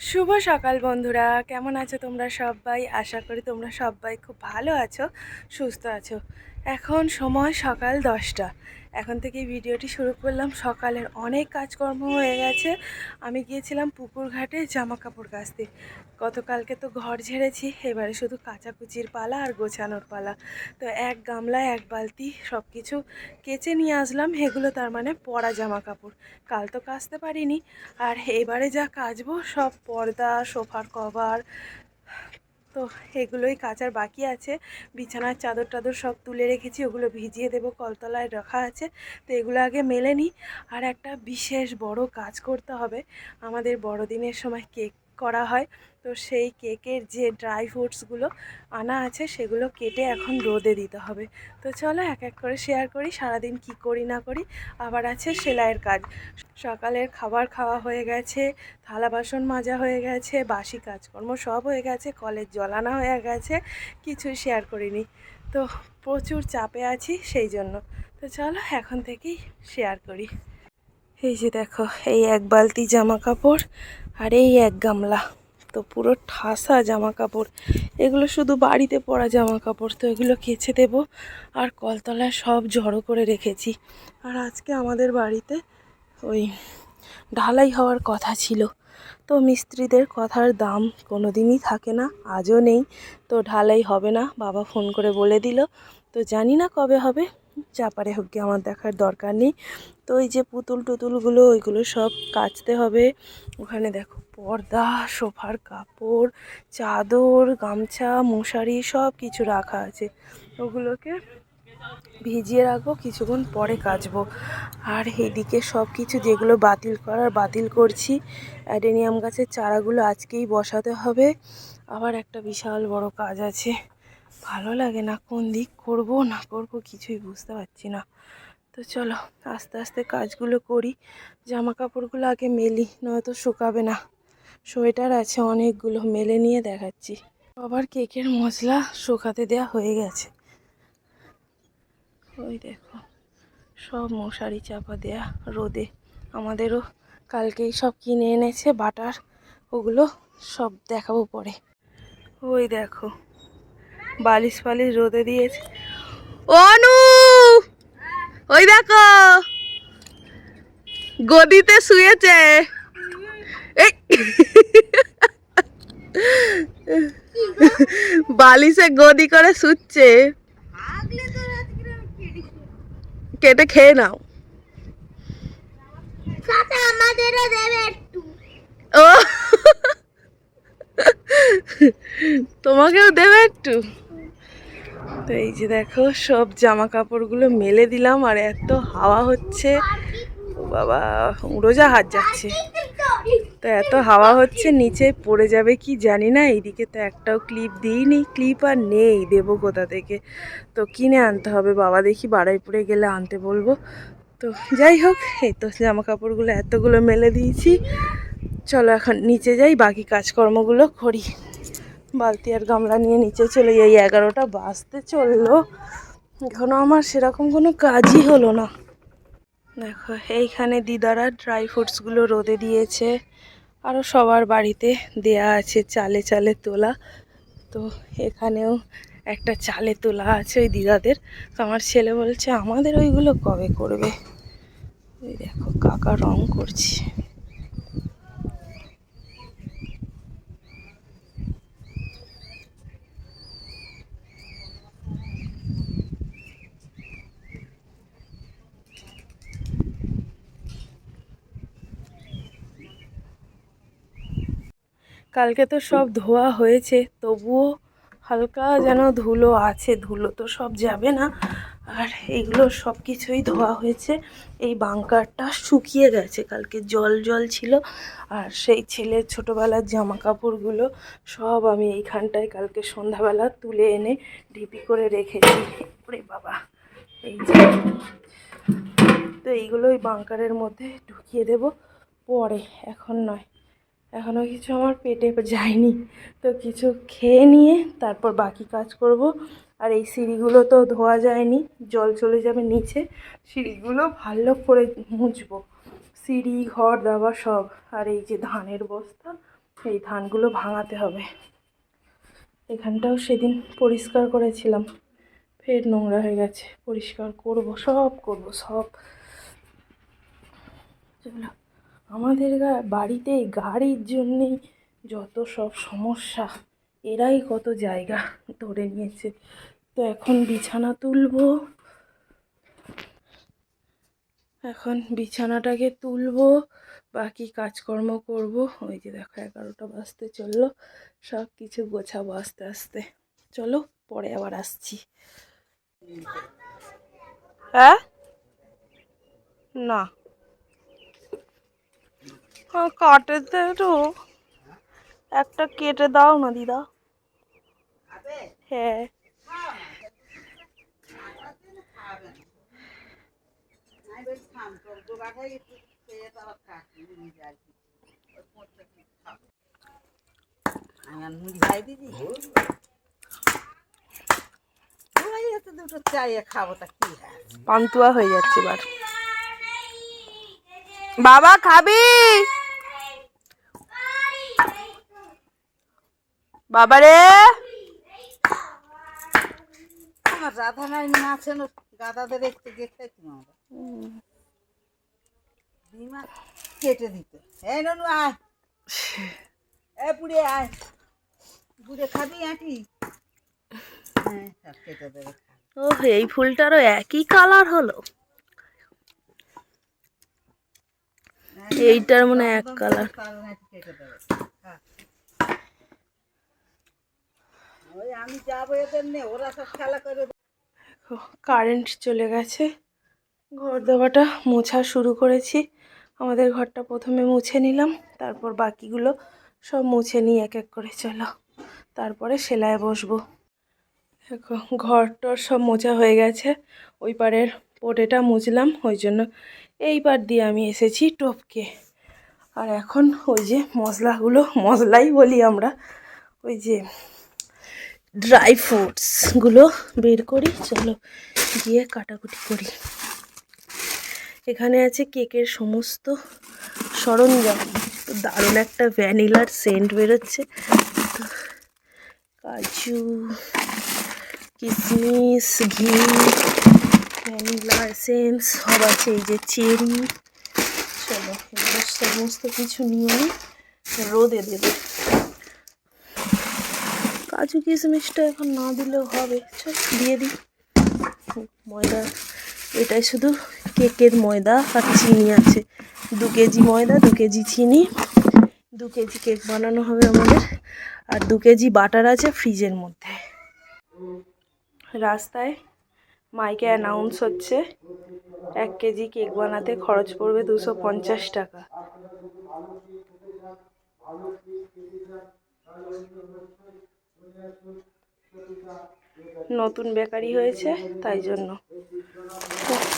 শুভ সকাল বন্ধুরা, কেমন আছো তোমরা সবাই? আশা করি তোমরা সবাই খুব ভালো আছো, সুস্থ আছো। এখন সময় সকাল দশটা। এখন থেকে ভিডিওটি শুরু করলাম। সকালের অনেক কাজকর্ম হয়ে গেছে। আমি গিয়েছিলাম পুকুর ঘাটে জামা কাপড় কাচতে। গতকালকে তো ঘর ঝেড়েছি, এবারে শুধু কাচাকুচির পালা আর গোছানোর পালা। তো এক গামলায় এক বালতি সব কিছু কেচে নিয়ে আসলাম। এগুলো তার মানে পরা জামা কাপড় কাল তো কাচতে পারিনি। আর এবারে যা কাচবো সব পর্দা, সোফার কভার তো এগুলোই কাচার বাকি আছে। বিছানার চাদর টাদর সব তুলে রেখেছি, ওগুলো ভিজিয়ে দেব, কলতলায় রাখা আছে। তো এগুলো আগে মেলে নিই। আর একটা বিশেষ বড় কাজ করতে হবে। আমাদের বড়দিনের সময় কেক করা হয়। তো সেই কেকের যে ড্রাই ফ্রুটসগুলো আনা আছে, সেগুলো কেটে এখন রোদে দিতে হবে। তো চলো এক এক করে শেয়ার করি, সারাদিন কি করি না করি। আবার আছে সেলাইয়ের কাজ। সকালের খাবার খাওয়া হয়ে গেছে, থালা বাসন মাজা হয়ে গেছে, বাসি কাজকর্ম সব হয়ে গেছে, কলের জল আনা হয়ে গেছে, কিছুই শেয়ার করিনি। তো প্রচুর চাপে আছি সেই জন্য। তো চলো এখন থেকেই শেয়ার করি। এই যে দেখো, এই এক বালতি জামা কাপড় আর এই এক গামলা। তো পুরো ঠাসা জামা কাপড় এগুলো শুধু বাড়িতে পরা জামা কাপড় তো এগুলো কেচে দেব আর কলতলায় সব জড়ো করে রেখেছি। আর আজকে আমাদের বাড়িতে ওই ঢালাই হওয়ার কথা ছিল। তো মিস্ত্রিদের কথার দাম কোনো দিনই থাকে না, আজও নেই। তো ঢালাই হবে না, বাবা ফোন করে বলে দিল। তো জানি না কবে হবে যা পারে হোক আমার দেখার দরকার নেই। তো ওই যে পুতুল টুতুলগুলো, ওইগুলো সব কাচতে হবে। ওখানে দেখো পর্দা, সোফার কাপড়, চাদর, গামছা, মশারি সব কিছু রাখা আছে। ওগুলোকে ভিজিয়ে রাখব, কিছুক্ষণ পরে কাচবো। আর এদিকে সব কিছু যেগুলো বাতিল করার, বাতিল করছি, অ্যাডেনিয়াম গাছের চারাগুলো আজকেই বসাতে হবে। আবার একটা বিশাল বড় কাজ আছে। ভালো লাগে না, কোন দিক করব, না করব কিছুই বুঝতে পারছি না। তো চলো, আস্তে আস্তে কাজগুলো করি জামা কাপড়গুলো আগে মেলি, নয়তো শুকাবে না। সোয়েটার আছে অনেকগুলো, মেলে নিয়ে দেখাচ্ছি। আবার কেকের মশলা শুকাতে দেওয়া হয়ে গেছে। ওই দেখো, সব মশারি চাপা দেয়া রোদে। আমাদেরও কালকেই সব কিনে এনেছে, বাটার, ওগুলো সব দেখাবো পরে। ওই দেখো বালিশ ফালিশ রোদে দিয়েছে। অনু ওই দেখো গদিতে শুয়েছে। বালিশে গদি করে শুচ্ছে। কেটে খেয়ে নাও। আমাদেরও দেবে একটু। ও তোমাকেও দেবে একটু? তো এই যে দেখো, সব জামা কাপড়গুলো মেলে দিলাম আর এত হাওয়া হচ্ছে। বাবা উড়োজা হাত যাচ্ছে। তো এত হাওয়া হচ্ছে, নিচে পড়ে যাবে কি জানি না, এইদিকে তো একটাও ক্লিপ দিইনি ক্লিপ আর নেই, দেবো কোথা থেকে? তো কিনে আনতে হবে, বাবা দেখি বাড়াইপুরে গেলে আনতে বলব। তো যাই হোক, এই তো জামা কাপড়গুলো এতগুলো মেলে দিয়েছি। চলো এখন নিচে যাই, বাকি কাজকর্মগুলো করি। বালতি আর গামলা নিয়ে নিচে চলে যাই। এগারোটা বাজতে চলল। এখনও আমার সেরকম কোনো কাজই হলো না। দেখো, এইখানে দিদারা ড্রাই ফ্রুটসগুলো রোদে দিয়েছে। আরও সবার বাড়িতে দেয়া আছে চালে চালে তোলা। তো এখানেও একটা চালে তোলা আছে ওই দিদাদের। তো আমার ছেলে বলছে, আমাদের ওইগুলো কবে করবে? ওই দেখো, কাকা রং করছে। কালকে তো সব ধোয়া হয়েছে, তবুও হালকা যেন ধুলো আছে, ধুলো তো সব যাবে না। আর এগুলো সব কিছুই ধোয়া হয়েছে, এই বাঙ্কারটা শুকিয়ে গেছে, কালকে জল জল ছিল। আর সেই ছেলের ছোটোবেলার জামা কাপড়গুলো সব আমি এইখানটায় কালকে সন্ধ্যাবেলা তুলে এনে ঢিপি করে রেখেছি। ওরে বাবা, এই যে। তো এইগুলো ওই বাঙ্কারের মধ্যে ঢুকিয়ে দেব, পরে, এখন নয়। এখনও কিছু আমার পেটে যায়নি। তো কিছু খেয়ে নিয়ে তারপর বাকি কাজ করব। আর এই সিঁড়িগুলো তো ধোয়া যায়নি, জল চলে যাবে নিচে। সিঁড়িগুলো ভালো করে মুছবো। সিঁড়ি, ঘর দাবা সব। আর এই যে ধানের বস্তা, এই ধানগুলো ভাঙাতে হবে। এখানটাও সেদিন পরিষ্কার করেছিলাম। ফের নোংরা হয়ে গেছে। পরিষ্কার করব, সব করব, সব। চলো। আমাদের বাড়িতে গাড়ির জন্যেই যত সব সমস্যা, এরাই কত জায়গা ধরে নিয়েছে। তো এখন বিছানা তুলবো। এখন বিছানাটাকে তুলবো, বাকি কাজকর্ম করব। ওই যে দেখো এগারোটা বাজতে চলল, সব কিছু গোছাবো আস্তে আস্তে। চলো, পরে আবার আসছি। হ্যাঁ? না। হ্যাঁ কাটে তো। একটু একটা কেটে দাও না, দিদা। হ্যাঁ। পান্তুয়া হয়ে যাচ্ছে এবার। বাবা, খাবি? বাবা রে রাধা নাইনি আছে না গাদাদের একটু দেখতে আমরা ডিমা কেটে দিত। এই ননু আয়। এ পুড়ে আয়। পুড়ে খাবি আঁটি? হ্যাঁ। ও এই ফুলটারও একই কালার হলো। এইটার মনে হয় এক কালার কারণ আঁটি কেটে দেবে খা। ওই আমি যাব এদের নে ওরা সব খেলা করে কারেন্ট চলে গেছে। ঘর দেওয়াটা মোছা শুরু করেছি। আমাদের ঘরটা প্রথমে মুছে নিলাম, তারপর বাকিগুলো সব মুছে নিয়ে এক এক করে, চলো। তারপরে সেলায় বসবো। দেখো, ঘরটর সব মোছা হয়ে গেছে। ওই পারের পোটেটা মুছলাম, ওই জন্য এই পার দিয়ে আমি এসেছি টপকে। আর এখন ওই যে মশলাগুলো, মশলাই বলি আমরা, ওই যে ড্রাই ফ্রুটসগুলো বের করি, চলো গিয়ে কাটাকুটি করি। এখানে আছে কেকের সমস্ত সরঞ্জাম। দারুণ একটা ভ্যানিলার সেন্ট বেরোচ্ছে। কাজু কিশমিশ ঘি ভ্যানিলা এসেন্স সব আছে এই যে চেরি। চলো সমস্ত কিছু নিয়ে রোদে দেবে। কাজু কিশমিশটা এখন না দিলেও হবে। চল, দিয়ে দিই। ময়দা, এটাই শুধু কেকের ময়দা আর চিনি আছে। দু কেজি ময়দা, দু কেজি চিনি, দু কেজি কেক বানানো হবে আমাদের। আর দু কেজি বাটার আছে ফ্রিজের মধ্যে। রাস্তায় মাইকে অ্যানাউন্স হচ্ছে, এক কেজি কেক বানাতে খরচ পড়বে দুশো পঞ্চাশ টাকা। নতুন বেকারি হয়েছে, তাই জন্য।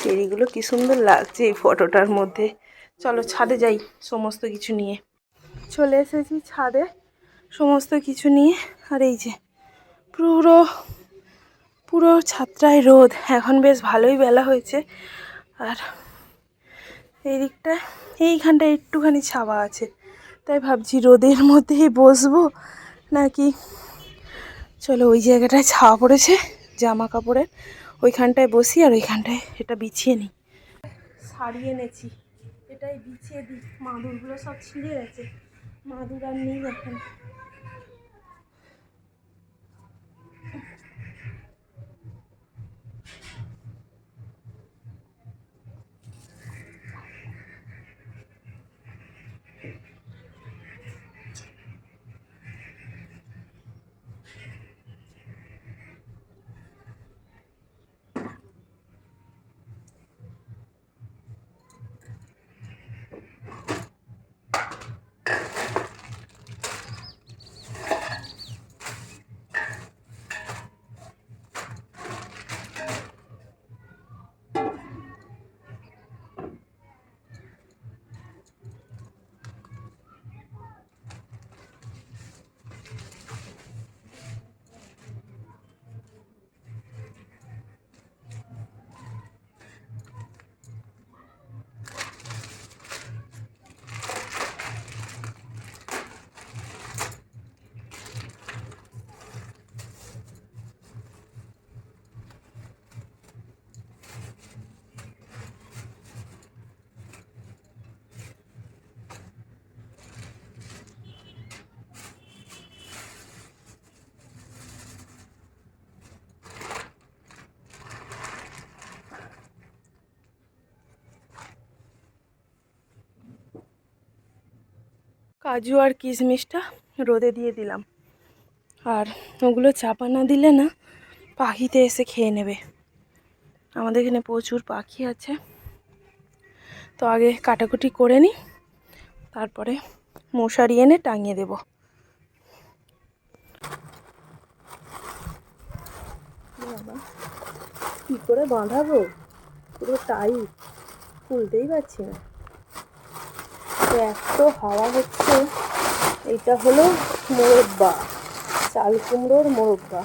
চেরিগুলো কি সুন্দর লাগছে এই ফটোটার মধ্যে। চলো ছাদে যাই সমস্ত কিছু নিয়ে। চলে এসেছি ছাদে সমস্ত কিছু নিয়ে। আর এই যে, পুরো পুরো ছাদটায় রোদ। এখন বেশ ভালোই বেলা হয়েছে। আর এই দিকটা এইখানটা একটুখানি ছাওয়া আছে। তাই ভাবছি রোদের মধ্যেই বসবো, নাকি চলো ওই জায়গাটায় ছাওয়া পড়েছে জামা কাপড়ের ওইখানটায় বসি আর ওইখানটায় এটা বিছিয়ে নিই। শাড়ি এনেছি, এটাই বিছিয়ে দিই। মাদুরগুলো সব ছিঁড়ে গেছে। মাদুর আর নেই এখন। কাজু আর কিশমিশটা রোদে দিয়ে দিলাম। আর ওগুলো চাপা না দিলে না পাখিতে এসে খেয়ে নেবে। আমাদের এখানে প্রচুর পাখি আছে। তো আগে কাটাকুটি করে নিই, তারপরে মশারি এনে টাঙিয়ে দেব। কী করে বাঁধাবো? পুরো টাইট, খুলতেই পারছি না। তো এত হাওয়া হচ্ছে, এটা হলো মোরব্বা, চাল কুমড়োর মোরব্বা।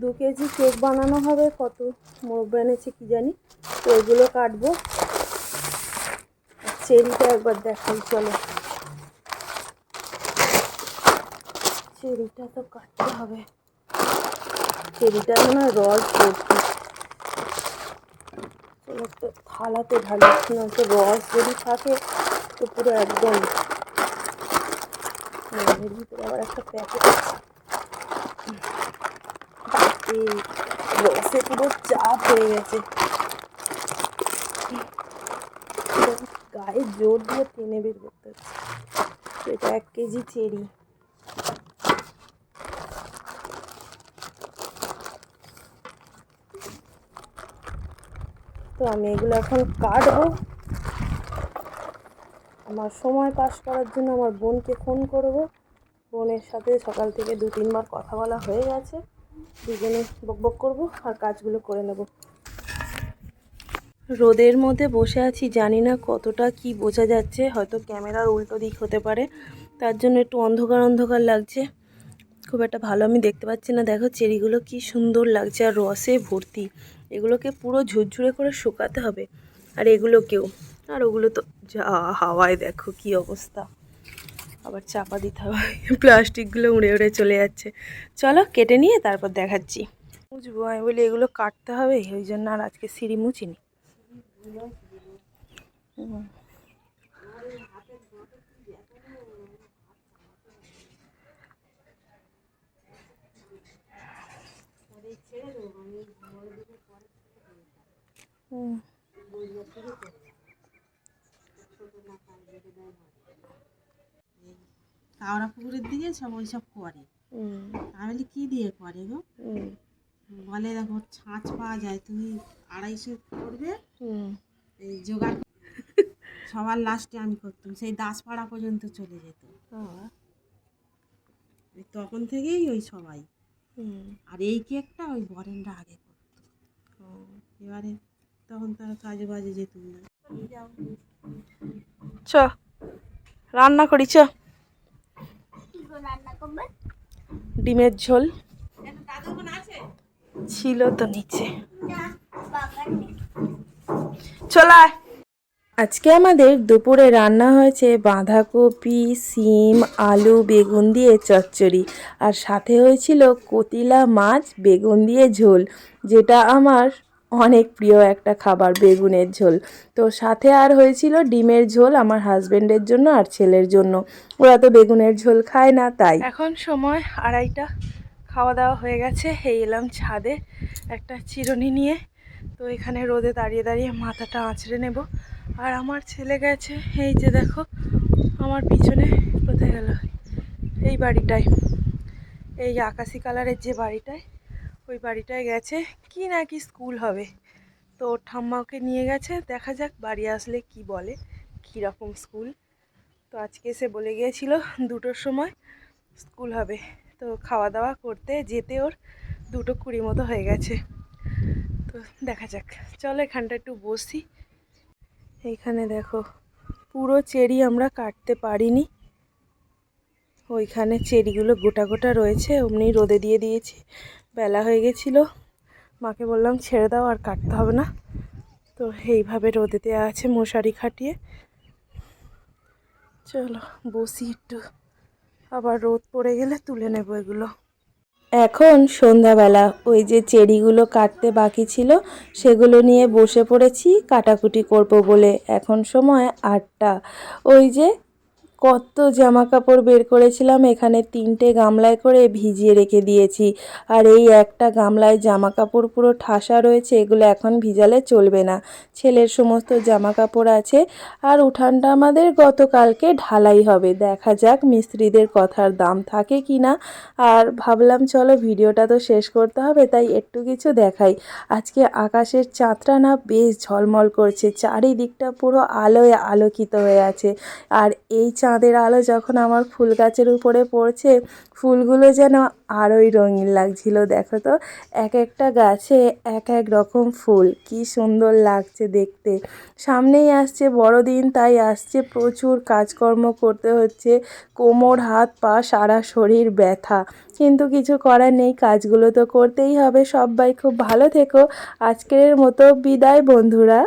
দু কেজি কেক বানানো হবে, কত মোরব্বা এনেছে কি জানি, তো এগুলো কাটবো। চেরিটা একবার দেখাই, চলো। চেরিটা তো কাটতে হবে। চেরিটা মনে রস ভর্তি। থালাতে ঢালি নয়তো রস যদি থাকে তো পুরো একদম ভিতরে আবার একটা প্যাকেট রসে পুরো চাপ হয়ে গেছে। গায়ে জোর দিয়ে টেনে বের করতে হচ্ছে। এটা এক কেজি চেরি। তো আমি এগুলো এখন কাটবো। আমার সময় পাস করার জন্য আমার বোনকে ফোন করব। বোনের সাথে সকাল থেকে দু তিনবার কথা বলা হয়ে গেছে। দুজনে বকবক করব আর কাজগুলো করে নেব। রোদের মধ্যে বসে আছি, জানি না কতটা কি বোঝা যাচ্ছে। হয়তো ক্যামেরার উল্টো দিক হতে পারে। তার জন্য একটু অন্ধকার অন্ধকার লাগছে। খুব একটা ভালো আমি দেখতে পাচ্ছি না। দেখো, চেরিগুলো কি সুন্দর লাগছে আর রসে ভর্তি। এগুলোকে পুরো ঝুরঝুরে করে শুকাতে হবে। আর এগুলোকেও। আর ওগুলো তো যা হাওয়ায় দেখো কি অবস্থা। আবার চাপা দিতে হবে। প্লাস্টিকগুলো উড়ে উড়ে চলে যাচ্ছে। চলো কেটে নিয়ে তারপর দেখাচ্ছি। মুছবো আমি বলি এগুলো কাটতে হবে, ওই জন্য আর আজকে সিঁড়ি মুছিনি। হুম। কাওড়া পুকুরের দিকে সব ওইসব করে? আমি বলি কী দিয়ে করে গো? বলে দেখো ছাঁচ পাওয়া যায় তুমি আড়াইশো করবে এই জোগাড় সবার লাস্টে আমি করতাম। সেই দাসপাড়া পর্যন্ত চলে যেত। তখন থেকেই ওই সবাই। হুম। আর এই কেকটা ওই বরেনরা আগে করতো। এবারে তখন কাজে বাজে না চ, রান্না করি, চ। ডিমের ঝোল ছিল তো নিচে। চলায় আজকে আমাদের দুপুরে রান্না হয়েছে বাঁধাকপি, সিম, আলু, বেগুন দিয়ে চচ্চড়ি। আর সাথে হয়েছিল কতিলা মাছ, বেগুন দিয়ে ঝোল, যেটা আমার অনেক প্রিয় একটা খাবার, বেগুনের ঝোল। তো সাথে আর হয়েছিল ডিমের ঝোল আমার হাজবেন্ডের জন্য আর ছেলের জন্য। ওরা তো বেগুনের ঝোল খায় না, তাই। এখন সময় আড়াইটা, খাওয়া দাওয়া হয়ে গেছে। এই এলাম ছাদে একটা চিরুনি নিয়ে। তো এখানে রোদে দাঁড়িয়ে দাঁড়িয়ে মাথাটা আঁচড়ে নেব। আর আমার ছেলে গেছে, এই যে দেখো, আমার পিছনে কোথায় গেল? এই বাড়িটায়। এই আকাশি কালারের যে বাড়িটায়। ওই বাড়িটায় গেছে, কি না কি স্কুল হবে। তো ওর ঠাম্মা ওকে নিয়ে গেছে, দেখা যাক বাড়ি আসলে কি বলে কীরকম স্কুল। তো আজকে সে বলে গিয়েছিল দুটোর সময় স্কুল হবে। তো খাওয়া দাওয়া করতে যেতে ওর দুটো কুড়ি মতো হয়ে গেছে। তো দেখা যাক। চলো এখানটা একটু বসি। এইখানে দেখো, পুরো চেরি আমরা কাটতে পারিনি। ওইখানে চেরিগুলো গোটা গোটা রয়েছে, অমনি রোদে দিয়ে দিয়েছি। বেলা হয়ে গেছিল। মাকে বললাম, ছেড়ে দাও, আর কাটতে হবে না। তো এইভাবে রোদে দেওয়া আছে মশারি খাটিয়ে। চলো, বসি একটু। আবার রোদ পড়ে গেলে তুলে নেব এগুলো। এখন সন্ধ্যাবেলা ওই যে চেরিগুলো কাটতে বাকি ছিল, সেগুলো নিয়ে বসে পড়েছি, কাটাকুটি করব বলে। এখন সময় আটটা। ওই যে কত জামা কাপড় বের করেছিলাম, এখানে তিনটে গামলায় করে ভিজিয়ে রেখে দিয়েছি। আর এই একটা গামলায় জামা কাপড় পুরো ঠাসা রয়েছে, এগুলো এখন ভিজালে চলবে না। ছেলের সমস্ত জামা কাপড় আছে, আর উঠানটা আমাদের গতকালকে ঢালাই হবে। দেখা যাক মিস্ত্রিদের কথার দাম থাকে কি না। আর ভাবলাম, চলো ভিডিওটা তো শেষ করতে হবে, তাই একটু কিছু দেখাই। আজকে আকাশের চাঁদটা না বেশ ঝলমল করছে, চারিদিকটা পুরো আলোয় আলোকিত হয়ে আছে। আর এই চাঁদের আলো যখন আমার ফুল গাছের উপরে পড়ছে, ফুলগুলো যেন আরোই রঙিন লাগছিল, দেখো তো। এক একটা গাছে এক এক রকম ফুল, কি সুন্দর লাগছে দেখতে। সামনেই আসছে বড়দিন, তাই আসছে প্রচুর কাজকর্ম করতে হচ্ছে, কোমর, হাত, পা, সারা শরীর ব্যথা। কিন্তু কিছু করার নেই, কাজগুলো তো করতেই হবে। সবাই খুব ভালো থেকো। আজকের মতো বিদায়, বন্ধুরা।